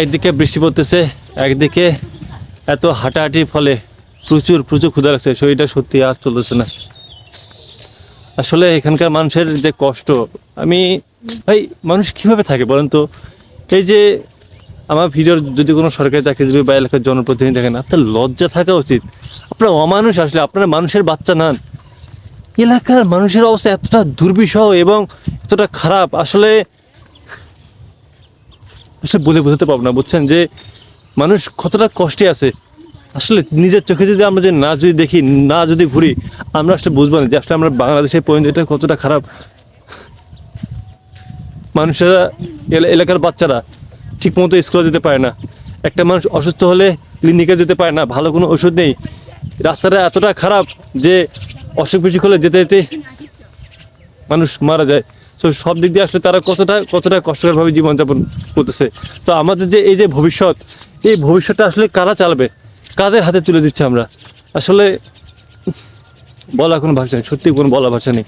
একদিকে বৃষ্টি পড়তেছে, একদিকে এত হাঁটাহাঁটির ফলে প্রচুর প্রচুর ক্ষুধা লাগছে। শরীরটা সত্যি আর চলতেছে না। আসলে এখানকার মানুষের যে কষ্ট, আমি, ভাই, মানুষ কীভাবে থাকে বলেন তো? এই যে আমার ভিডিওর যদি কোনো সরকারি চাকরিজীবী বা এলাকার জনপ্রতিনিধি দেখেন, আপনার লজ্জা থাকা উচিত। আপনার অমানুষ আসলে, আপনারা মানুষের বাচ্চা নান। এলাকার মানুষের অবস্থা এতটা দুর্বিষহ এবং এতটা খারাপ। আসলে আসলে বলে বোঝাতে পারব না, বুঝছেন? যে মানুষ কতটা কষ্টে আছে। আসলে নিজের চোখে যদি আমরা যে না যদি দেখি, না যদি ঘুরি, আমরা আসলে বুঝব না যে আসলে আমরা বাংলাদেশের পরিণতিটা কতটা খারাপ। মানুষেরা, এলা- এলাকার বাচ্চারা ঠিক মতো স্কুলে যেতে পারে না। একটা মানুষ অসুস্থ হলে ক্লিনিকে যেতে পারে না, ভালো কোনো ওষুধ নেই। রাস্তাটা এতটা খারাপ যে অসুখ বিসুখ হলে যেতে যেতে মানুষ মারা যায়। তো সব দিক দিয়ে আসলে তারা কতটা কতটা কষ্টকরভাবে জীবনযাপন করতেছে। তো আমাদের যে, এই যে ভবিষ্যৎ, এই ভবিষ্যৎটা আসলে কারা চালাবে? কাদের হাতে তুলে দিচ্ছে আমরা? আসলে বলা কোনো ভাষা নেই, সত্যি কোনো বলা ভাষা নেই।